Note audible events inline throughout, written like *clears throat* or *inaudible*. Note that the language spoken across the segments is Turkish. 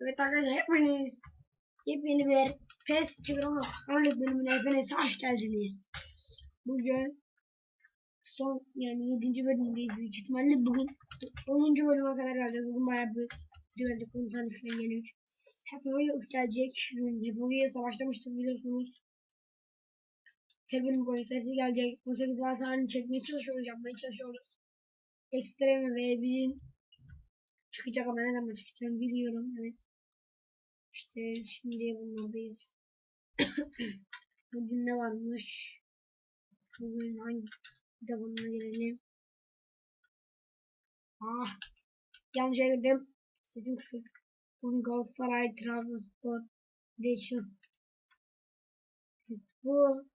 Evet arkadaşlar hepiniz yepyeni bir PES 2016 Örnek bölümüne hepiniz hoş geldiniz. Bugün son yani 7. bölümdeyiz büyük ihtimalle. Bugün 10. bölüme kadar geldik. Bugün bayağı bir video geldik. 10 tane falan gelecek. Şimdi Happy Wheels'a başlamıştık biliyorsunuz. Tek bölüm boyunca sesi gelecek. 18 varsa çekmeye çalışıyoruz, yapmaya çalışıyoruz. Ekstreme ve birin çıkacak ama nereden de çıkacağını biliyorum. Evet. İşte şimdi bunlardayız. *coughs* Bugün ne varmış? Bugün hangi kitabına girelim? Ah! Yanlış girdim. Sesim kısık. Bugün Galatasaray, Trabzonspor, Deçin. Bu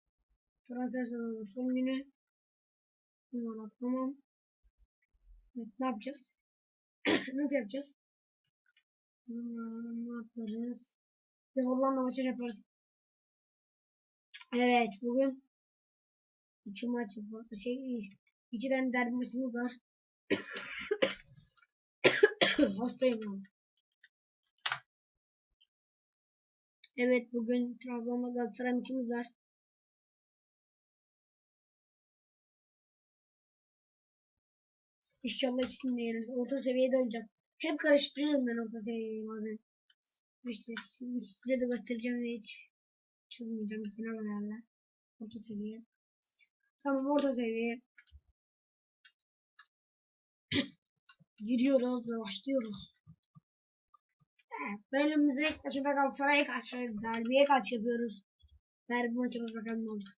transfer sezonunun son günü. Numara tamam. Evet, ne yapacağız? *coughs* Nasıl yapacağız? Hmm, ne yaparız? Bir Hollanda maçı yaparız. Evet bugün iki maç var. Şey, iki tane derbi maçımız var. *coughs* Hastayım ben. Evet bugün Trabzon'da Galatasaray maçımız var. İnşallah içinde yeniriz. Orta seviyede oynayacağız. Hep karıştırıyorum ben orta seviyeyi bazen. İşte şimdi size de göstereceğim ve hiç çıkmayacağım final ayarlar. Orta seviye. Tamam orta seviye. *clears throat* Giriyoruz ve başlıyoruz. Evet, bölümümüzün ilk maçında Galatasaray'a karşı derbiye karşı yapıyoruz. Derbi maçımız bakalım ne olacak.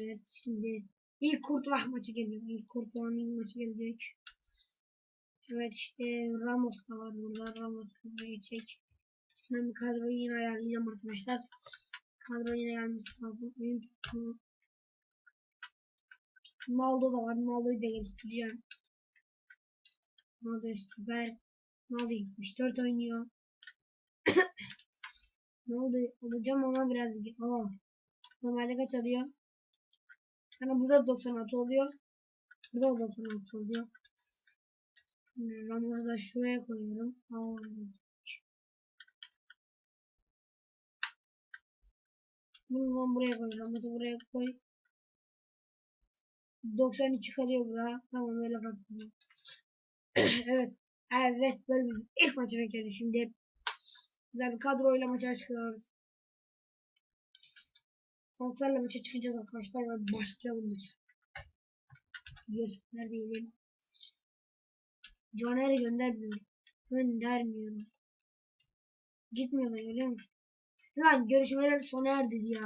Evet şimdi ilk Kurtulak maçı geliyor. İlk Kurtulak'ın ilk maçı gelecek. Evet işte Ramos da var burada. Ramos buraya çek. Ben bir kadroyu yine ayarlayacağım arkadaşlar. Kadro yine gelmesi lazım. Oyun tuttuğunu. Naldo da var. Naldo'yu da geliştireceğim. Naldo stoper. Naldo 74 oynuyor. *coughs* Naldo alacağım ama biraz... Aa, normalde kaç alıyor? Yani burada 96 oluyor. Burada da 96 oluyor. Ramazı da şuraya koyuyorum. Bunu ben buraya koy. Ramazı buraya koy. 93 kalıyor bura. Tamam öyle kalsın. *coughs* evet. Evet böyle bir ilk maçına geldi şimdi. Güzel bir kadroyla maça çıkıyoruz. Konserle maça çıkacağız arkadaşlar ve başlayalım maça. Bir, neredeyim? Caner'i göndermiyorum. Göndermiyorum. Gitmiyor da görüyor musun? Lan görüşmeler sona erdi ya.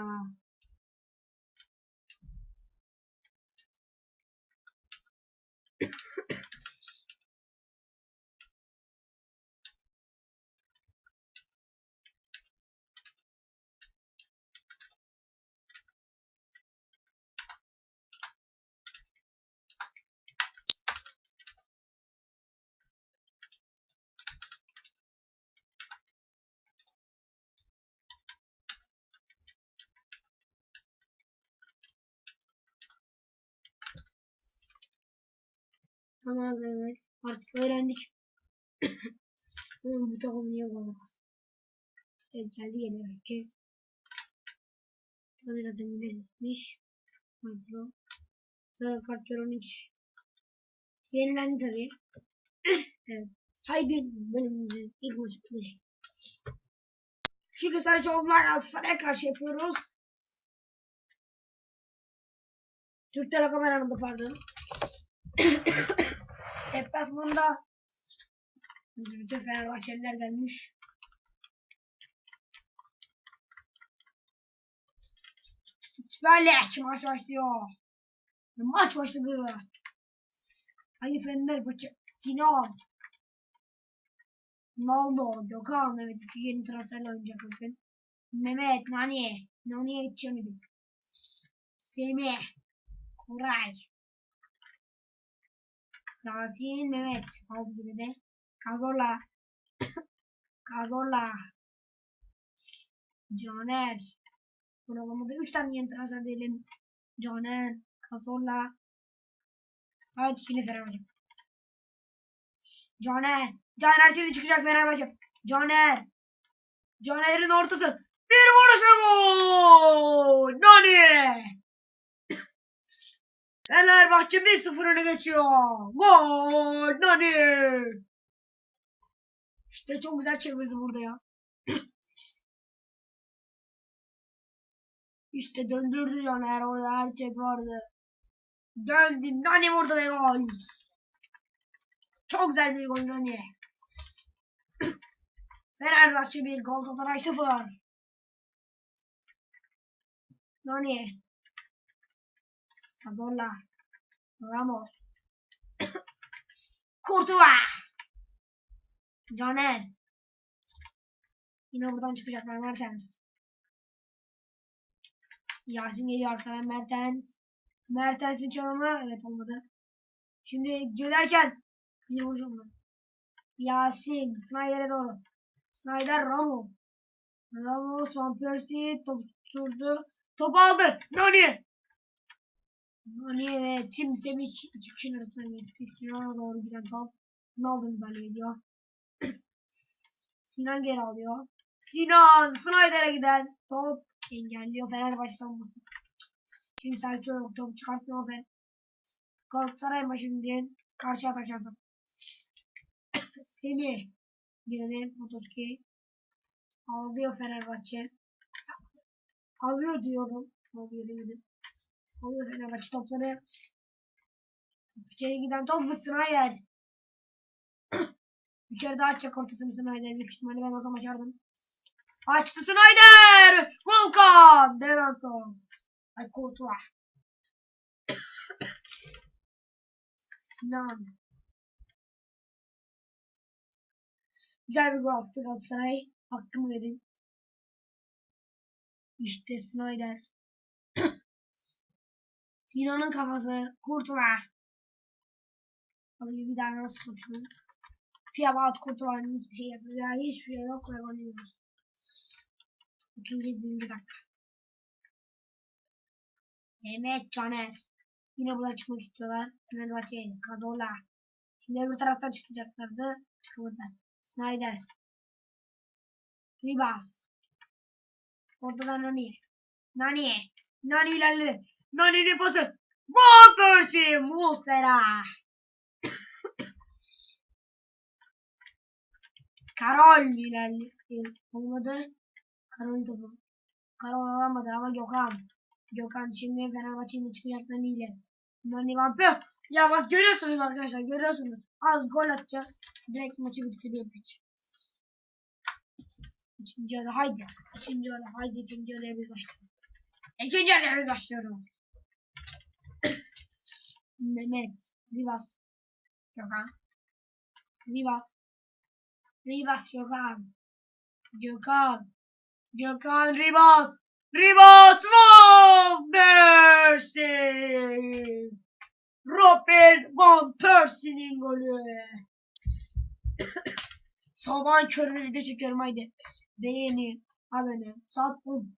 Tamam evet. Artık öğrendik. *coughs* bu takım niye olamaz? Evet geldi gene herkes. Tabii zaten belirtmiş. Makro. Sonra kartların hiç. Yenilendi tabii. *coughs* evet. Haydi bölümümüzün ilk maçı gidelim. Şimdi sadece onlar Galatasaray'a karşı yapıyoruz. Türk Telekom Arena'da pardon. *coughs* Deplasmanda bütün Fenerbahçeliler gelmiş. Lig maç başlıyor. Maç başladı. Haydi Fenerbahçe. Sinan. Ronaldo, Gökhan, evet iki yeni transferle oynayacak bugün. Mehmet, Nani. Nani'ye yetişemedim. Semih. Koray. Yasin Mehmet aldı gibi de. Kazorla. Kazorla. *coughs* Caner. Programda 3 tane yeni transfer diyelim. Caner. Kazorla. Gayet ikili Fenerbahçe. Caner. Caner şimdi çıkacak Fenerbahçe. Caner. Caner'in ortası. Bir vuruş ve gol. Nani. Fenerbahçe 1-0 öne geçiyor. Gol. Nani. İşte çok güzel çevirdi burada ya. *clears throat* İşte döndürdü Caner orada herkes vardı. Döndü Nani vurdu ve gol. Çok güzel bir gol Nani. *clears throat* Fenerbahçe 1 Galatasaray 0. Nani. Scadola. Ramos. *coughs* Courtois. Caner. Yine buradan çıkacaklar Mertens. Yasin geliyor arkadan Mertens. Mertens'in çalımı evet olmadı. Şimdi giderken bir vuruşum var. Yasin Snyder'e doğru. Snyder Ramos. Ramos Van Persie top tutturdu. Top aldı. Nani. Nani ve Tim Semih çıkışın arasında bir Cristiano'ya doğru giden top. Ronaldo müdahale ediyor. *coughs* Sinan geri alıyor. Sinan Snyder'e giden top engelliyor Fenerbahçe savunması. Şimdi Selçuk yok top çıkartmıyor ve Galatasaray maçında karşı atak şansı. *coughs* Semih birine Motoski alıyor Fenerbahçe. Alıyor diyorum. Alıyor demedim. Alıyor Fenerbahçe topları. İçeri giden top Snyder. *clears throat* İçeride açacak ortasını Snyder. Büyük ihtimalle ben o zaman açardım. Açtı Snyder! Volkan! Deranto. Ay Courtois. *clears throat* Sinan. Güzel bir gol attı Galatasaray. Hakkımı verin. İşte Snyder. Sinan'ın kafası. Courtois. Abi bir daha nasıl tutuyor? Tiamat Courtois'ın hiçbir şey yapmıyor. Ya hiçbir şey yok. Yiyoruz. 37. dakika. Mehmet Caner. Yine buradan çıkmak istiyorlar. Fenerbahçe, Kadola. Şimdi öbür taraftan çıkacaklardı. Çıkamadılar. Snyder. Ribas. Ortadan Nani. Nani. Nani ilerledi. Nani'nin pası. Van Persie. Muslera. Karol ilerledi. Olmadı. Karol topu. Karol alamadı ama Gökhan. Gökhan şimdi Fenerbahçe'nin çıkacaklarını ile. Nani Persie. Ya bak görüyorsunuz arkadaşlar görüyorsunuz. Az gol atacağız. Direkt maçı bitiriyor piç. İkinci yarı haydi. İkinci yarı haydi. İkinci yarıya biz başlıyoruz. İkinci yarıya biz başlıyoruz. Mehmet. Rivas. Gökhan. Rivas. Rivas Gökhan. Gökhan. Gökhan Rivas. Rivas Van Persie. Robert Van Persie'nin golü. *coughs* Sabahın köründe video çekiyorum haydi. Beğenin, abone, saat 10.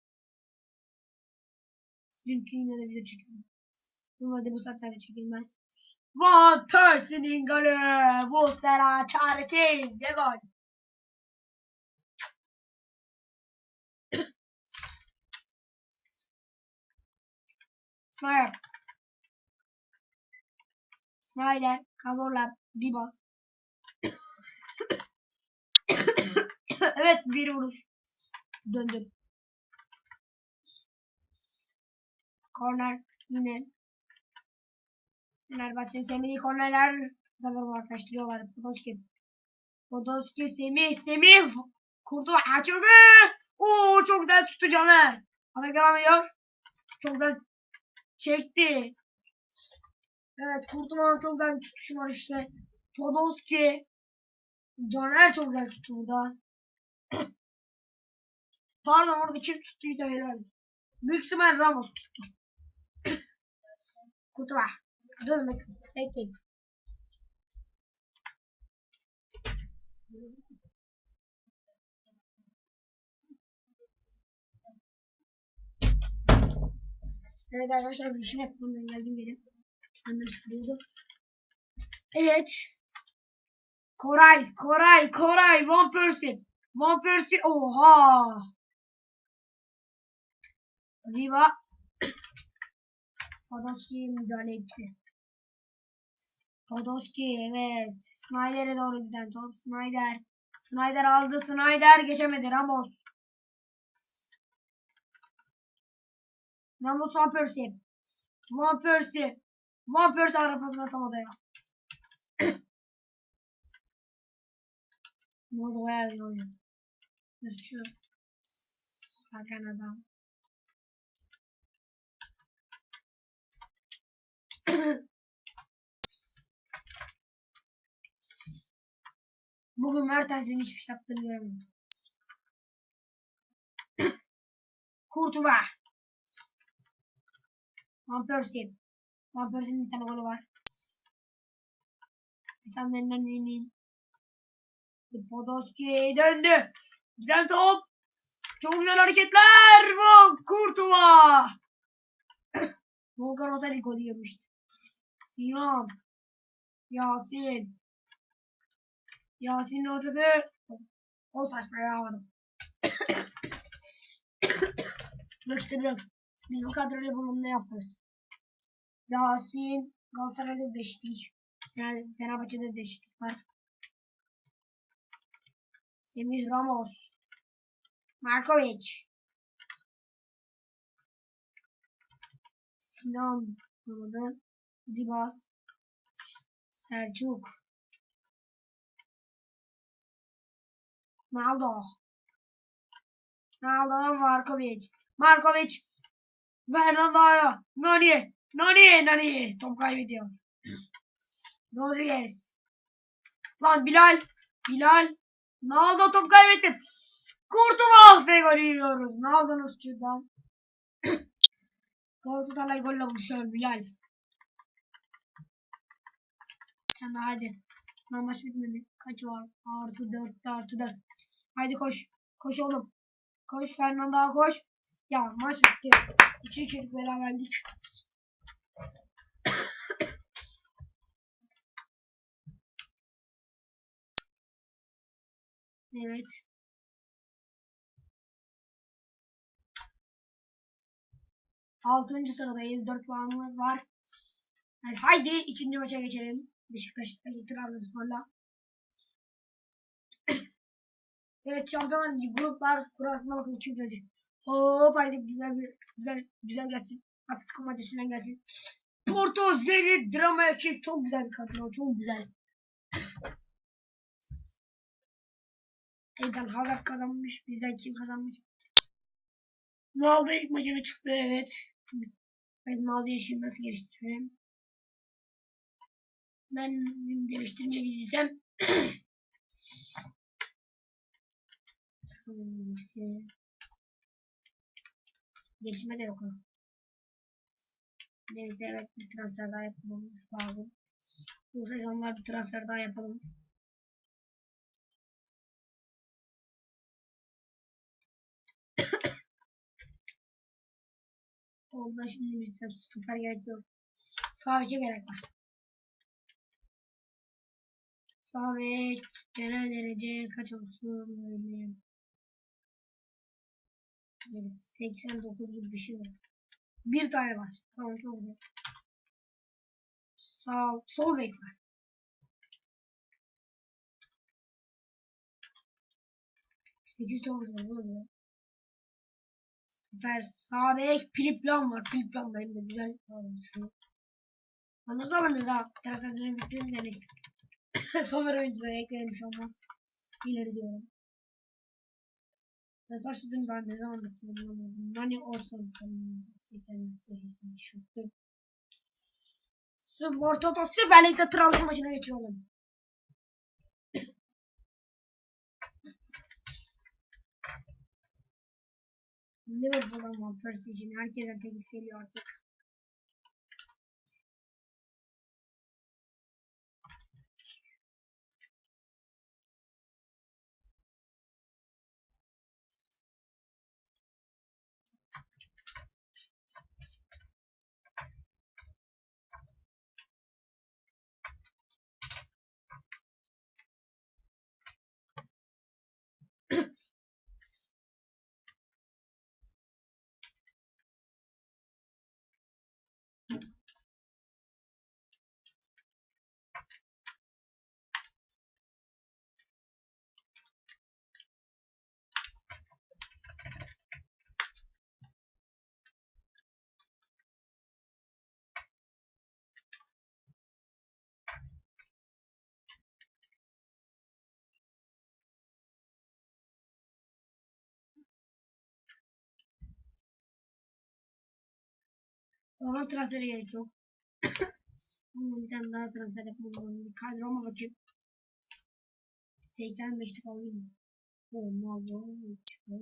Sizinki yine de video çekiyorum. Normalde bu saatlerde çekilmez. Van Persie'nin golü. Muslera çaresiz ve gol. Snyder. Snyder, Kalorla, Dibas. evet bir vuruş. Döndü. Korner yine. Fenerbahçe'nin sevmediği kornerler zaten arkadaşlıyorlar. Podolski. Podolski Semih Semih kurdu açıldı. Oo çok güzel tuttu Caner. Ana devam ediyor. Çok güzel çekti. Evet Kurtulman'ın çok güzel bir tutuşu var işte. Podolski. Caner çok güzel tuttu burada. *coughs* Pardon orada kim tuttuysa helal. Büyük ihtimal Ramos tuttu. *coughs* Kurtulma. Dur bakın. Bekleyin. Evet arkadaşlar bir işim yapmamdan geldim benim. Annem çıkıyordu. Evet. Koray, Koray, Koray, Van Persie. Van Persie, oha. Riva. *clears throat* Podolski müdahale etti. Podolski, evet. Snyder'e doğru giden top. Snyder. Snyder aldı. Snyder geçemedi. Ramos. Ramos Van Persie. Van Persie. Van Persie arabasına atamadı ya. Ne oldu bayağı iyi oynadı. Şu? Sakan adam. *clears throat* Bugün Mertens'in hiçbir şey yaptığını görmedim. *coughs* Kurtuva. Van Persie. Van Persie'nin bir tane golü var. Sen benden inin. Podolski döndü. Giden top. Çok güzel hareketler. Van Kurtuva. *coughs* Volkan Otel golü yemişti. Sinan. Yasin. Yasin'in ortası. O saçma yapamadım. *coughs* Bak işte biraz. Biz bu kadroyla bunu ne yaparız? Yasin. Galatasaray'da değişiklik. Yani Fenerbahçe'de değişiklik var. Semih Ramos. Markovic. Sinan. Olmadı. Ribas. Selçuk. Ronaldo. Ronaldo'dan Markovic. Markovic. Fernando'ya. Nani. Nani. Nani. Top kaybediyor. Rodriguez. Lan Bilal. Bilal. Naldo top kaybetti. Kurtuva ve golü yiyoruz. Naldo'nun suçundan. *coughs* Galatasaray golle buluşuyor Bilal. Sen hadi. Lan maç bitmedi. Kaç var? Artı 4 artı 4. Haydi koş. Koş oğlum. Koş Fernando koş. Ya maç bitti. 2-2'lik beraberlik. Evet. Altıncı sıradayız. Dört puanımız var. Haydi ikinci maça geçelim. Beşiktaş Trabzonspor'la. *coughs* evet Şampiyonlar gruplar kurasına bakın kim gelecek. Hop haydi güzel bir güzel güzel gelsin. Atletico maçından gelsin. Porto Zeri drama ekip çok güzel bir kadro çok güzel. *coughs* Eden Hazard kazanmış. Bizden kim kazanmış? Ronaldo ilk maçına çıktı evet. Ben Ronaldo'yu şimdi nasıl geliştireyim? Ben geliştirmeyebilirsem Hangisi? Gelişme de yok. Neyse evet bir transfer daha yapmamız lazım. Bu sezonlar bir transfer daha yapalım. *coughs* Onda şimdi bize stoper gerek yok. Sağ gerek var. Sağ bek genel derece kaç olsun böyle. Böyle 89 gibi bir şey var. Bir tane var. Tamam çok güzel. Sağ sol bek var. Sekiz çok güzel oluyor. Süper sağ bek Piliplan var. Piliplan da hem de güzel almış şu. Nasıl alamıyoruz ha? Transferlerin bittiğini de neyse. *laughs* Favori oyuncuya eklemiş olmaz. İleri diyorum. Ve başladığım ben ne zaman bitirdim anlamadım. Nani Orson 88 şuttu. Spor Toto Süper Lig'de Trabzon maçına geçiyorum. Liverpool'dan Van Persie için herkesten teklif geliyor artık. Ona transfere gerek yok. *coughs* Ama bir tane daha transfer yapmam lazım. Kadroma bakayım. 85'lik alayım. Olmaz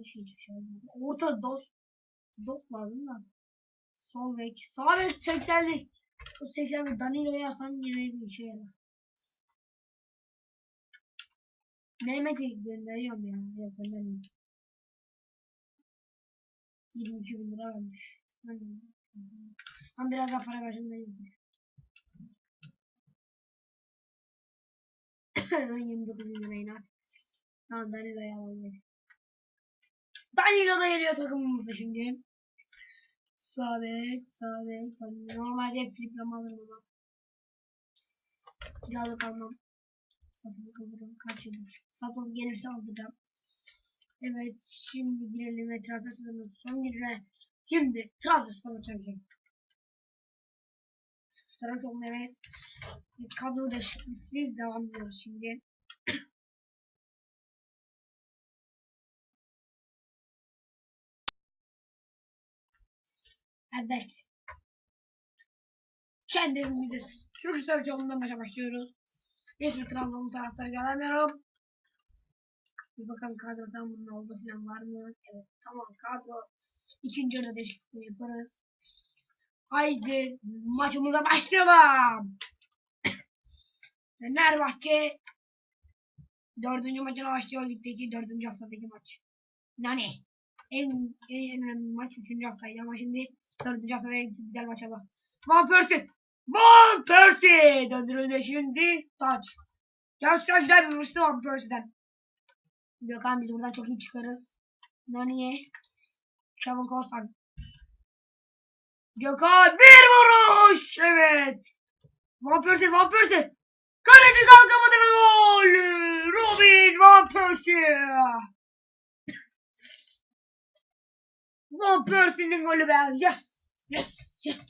şey hiçbir şey olmaz. Orta dost. Dost lazım da. Sol bek. Sağ bek 80'lik. Bu 80'lik Danilo'yu alsam yine bir işe yarar. Mehmet'i gönderiyorum ya. Yok göndermiyorum. 22 bin lira vermiş. Hani. Ama biraz daha para versin. Ben 29 bin lira iner. Tamam Danilo'yu alalım. Danilo da geliyor takımımızda şimdi. Sağ bek, sağ bek, sağ bek. Normalde hep fliplama alırım ama. Kiralık almam. Satılık alırım. Kaç yıldır. Satılık gelirse alacağım. Evet şimdi girelim ve transfer sezonunun son girme. Şimdi Trabzonspor'a çekelim. Strat olun evet. Kadroda siz devam ediyoruz şimdi. Evet. Kendi evimizde güzel yolundan başa başlıyoruz. Hiçbir Trabzon taraftarı göremiyorum. Bir bakalım kadro tam bunun oldu falan var mı? Evet tamam kadro. İkinci yarıda değişiklik yaparız. Haydi maçımıza başlayalım. Fenerbahçe dördüncü maçına başlıyor ligdeki dördüncü haftadaki maç. Yani en, en önemli maç üçüncü haftaydı ama şimdi dördüncü haftada en güzel maç aldı. Van Persie! Van Persie! Döndürüldü şimdi taç. Gerçekten güzel bir vuruştu Van Persie'den. Gökhan biz buradan çok iyi çıkarız. Nani'ye. Kevin Kostan. Gökhan bir vuruş! Evet. Van Persie, Van Persie. Kaleci kalkamadı ve gol! Robin Van Persie! Van Persie'nin golü be. Yes! Yes! Yes!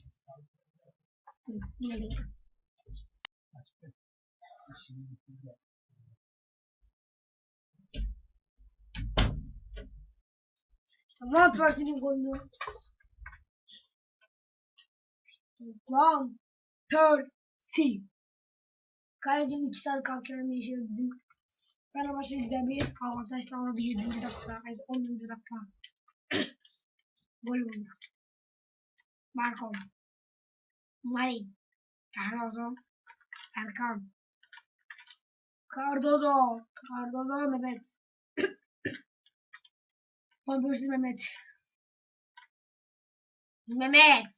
İşte Van Persie'nin golünü. Van Persie. Kalecinin 2 saat bir şey bizim Fenerbahçe güzel bir avantaj sağladı 7. dakika, ay 10. dakika. *coughs* Gol oldu. Marco. Mari. Cardozo. Erkan. Cardozo. Cardozo Mehmet. Pampersi Mehmet. Mehmet.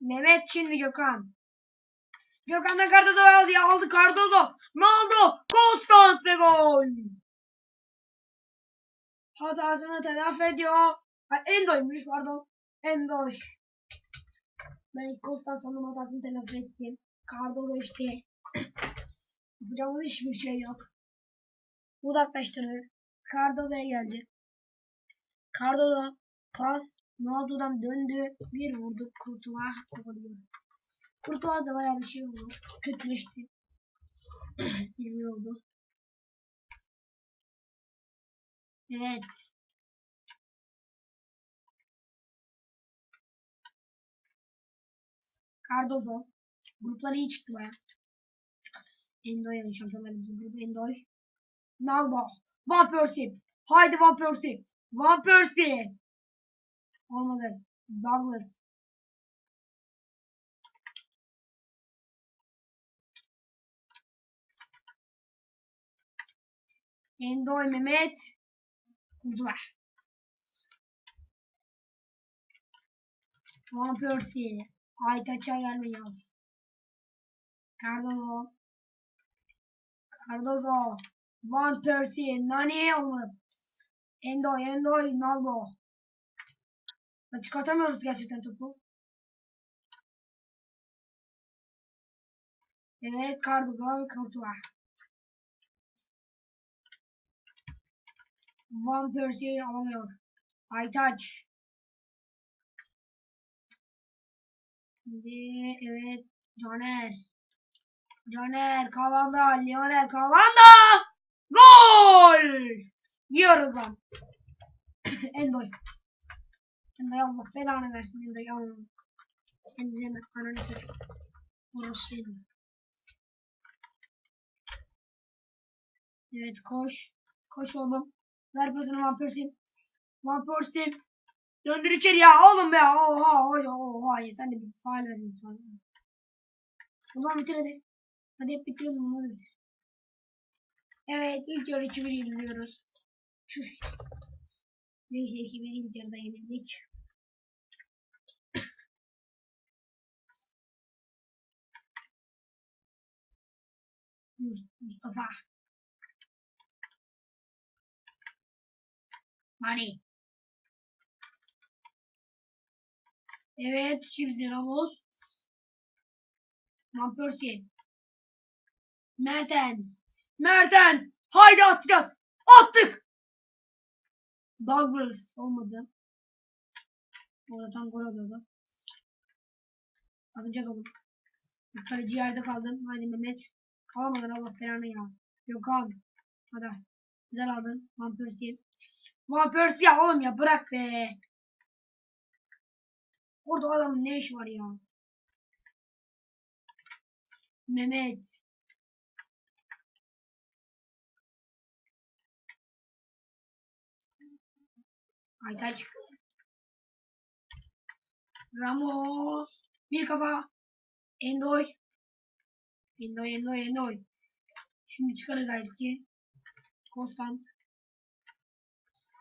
Mehmet şimdi Gökhan. Gökhan'dan Cardozo aldı ya aldı Cardozo. Ne oldu? Konstant ve gol. Hatasını telafi ediyor. Ha, Endo'ymuş pardon. Endoy. Ben Konstantin'in hatasını telafi ettim. Cardozo işte. *clears throat* Yapacağımız hiçbir şey yok. Uzaklaştırdık. Cardozo'ya geldi. Cardozo pas Ronaldo'dan döndü. Bir vurdu. Kurtuğa oluyor. Kurtuğa da bayağı bir şey oldu. Kötüleşti. *clears throat* bir oldu. Evet. Cardozo. Grupları iyi çıktı baya. Endoy şampiyonlar ligi grubu Endoy. Naldo. Van Persie. Haydi Van Persie. Van Persie. Olmadı. Douglas. Endoy Mehmet. Kurtuğa. Van Persie. Aytaç'a gelmiyor. Cardozo. Cardozo. Van Persie. Nani olmadı. Endo, Endo, Naldo. Ya çıkartamıyoruz gerçekten topu. Evet, Cardozo ve Courtois. Van Persie'yi alamıyor. Aytaç. Şimdi evet Caner. Caner Kavanda. Lionel Kavanda. Gol! Yiyoruz lan. *coughs* Endoy. Endoy Allah belanı versin Endoy. Hemen ananı tut. Orası? Evet koş. Koş oğlum. Ver pasını Van Persie'm. Van Persie'm. Döndür içeri ya oğlum be. Oha oha oha. Ya sen de bir faal verdin sana. O zaman bitir hadi. Hadi hep bitirelim hadi bitir. Evet ilk yarı 2-1 yeniliyoruz. Çüş. Neyse 2-1 ilk yarıda yenildik. Mus- Mustafa. Mani. Evet şimdi Ramos. Van Persie. Mertens. Mertens. Haydi atacağız. Attık. Douglas. Olmadı. Orada tam gol oluyordu. Atacağız oğlum. Biz kaleci yerde kaldım. Haydi Mehmet. Alamadın Allah belanı ya. Gökhan. Hadi. Güzel aldın. Van Persie. Van Persie oğlum ya bırak be. Orada adamın ne iş var ya? Mehmet. Aytaç. Ramos. Bir kafa. Endoy. Endoy, Endoy, Endoy. Şimdi çıkarız belki. Konstant.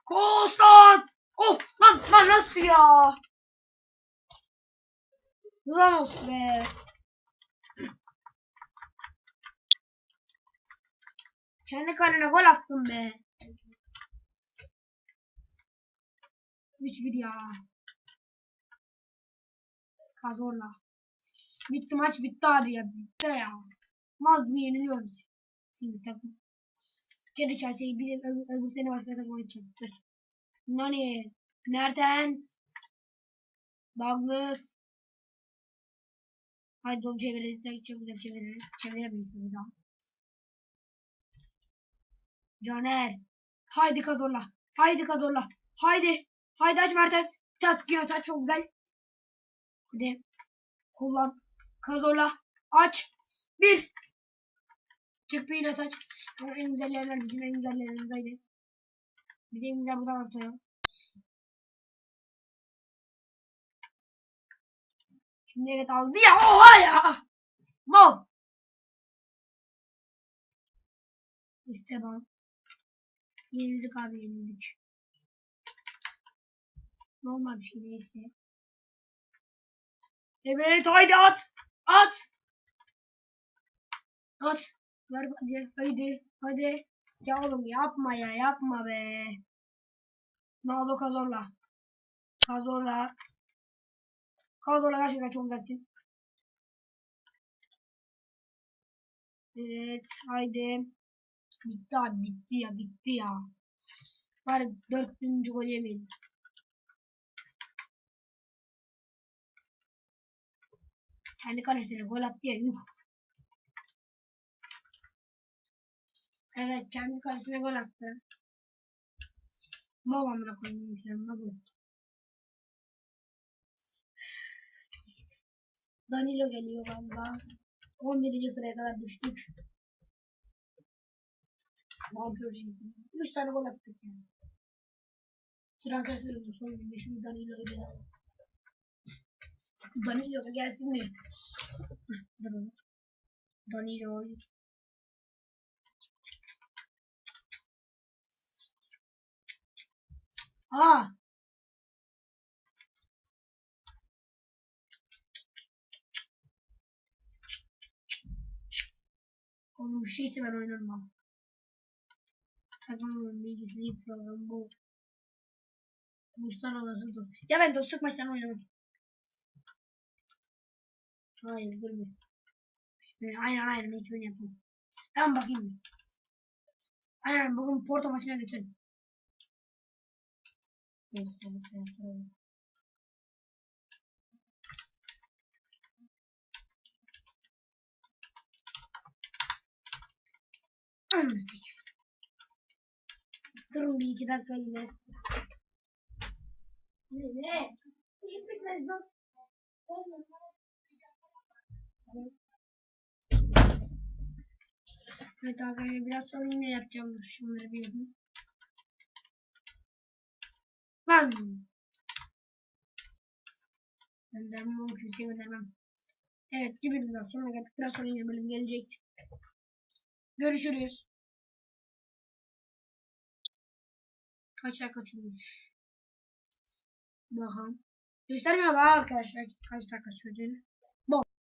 Konstant! Oh lan lan nasıl ya? Ramos be. Kendi kalene gol attım be. 3-1 ya. Kazorla. Bitti maç bitti abi ya. Bitti ya. Mal gibi yeniliyoruz. Şimdi takım. Kedi çerçeği bir öbür, sene başka takıma gideceğim. Söz. Nani. Mertens. Douglas. Haydi onu çeviririz. Çok güzel çeviririz. Çeviremeyiz daha. Caner. Haydi Kazorla. Haydi Kazorla. Haydi. Haydi aç Mertens. Tat yine tat çok güzel. Hadi. Kullan. Kazorla. Aç. Bir. Çık bir yine taç. Bu en güzel yerler bizim en güzel yerlerimizdeydi. Bir de en güzel bu tarafta ya. Şimdi evet aldı ya. Oha ya. Mal. İşte bak. Yenildik abi yenildik. Normal bir şey neyse. Evet haydi at. At. At. Ver hadi. Haydi. Hadi. Ya oğlum yapma ya yapma be. Naldo Kazorla. Kazorla. Kazorla gerçekten çok güzelsin. Evet haydi. Bitti abi bitti ya bitti ya. Bari dördüncü gol yemeyin. Kendi kalesine gol attı ya yuh. Evet kendi kalesine gol attı. Mal amına koyayım işlerine bu. Danilo geliyor galiba. 11. sıraya kadar düştük. Vampirci. 3 tane gol attık yani. Transfer bu son günde şu Danilo'yu bir Danilo da gelsin de. Danilo. Aa. Oğlum bir şeyse ben oynarım ha. Takımın bilgisini program bu. Uluslararası dur. Ya ben dostluk maçlarını oynamam. Hayır bir. İşte, aynen aynen hiç öyle yapmam. Tamam bakayım. Aynen bugün Porto maçına geçelim. Evet, evet, evet, evet. Anlasın. Durun bir iki dakika yine. Ne ne? Bitmez lan. Evet arkadaşlar biraz sonra yine yapacağım şunları bir yapayım. Lan. Göndermem onu kimseye göndermem. Evet bir bölümden sonra geldik. Biraz sonra yine bölüm gelecek. Görüşürüz. Kaç dakika sürmüş? Bakalım. Göstermiyor daha arkadaşlar kaç dakika sürdüğünü.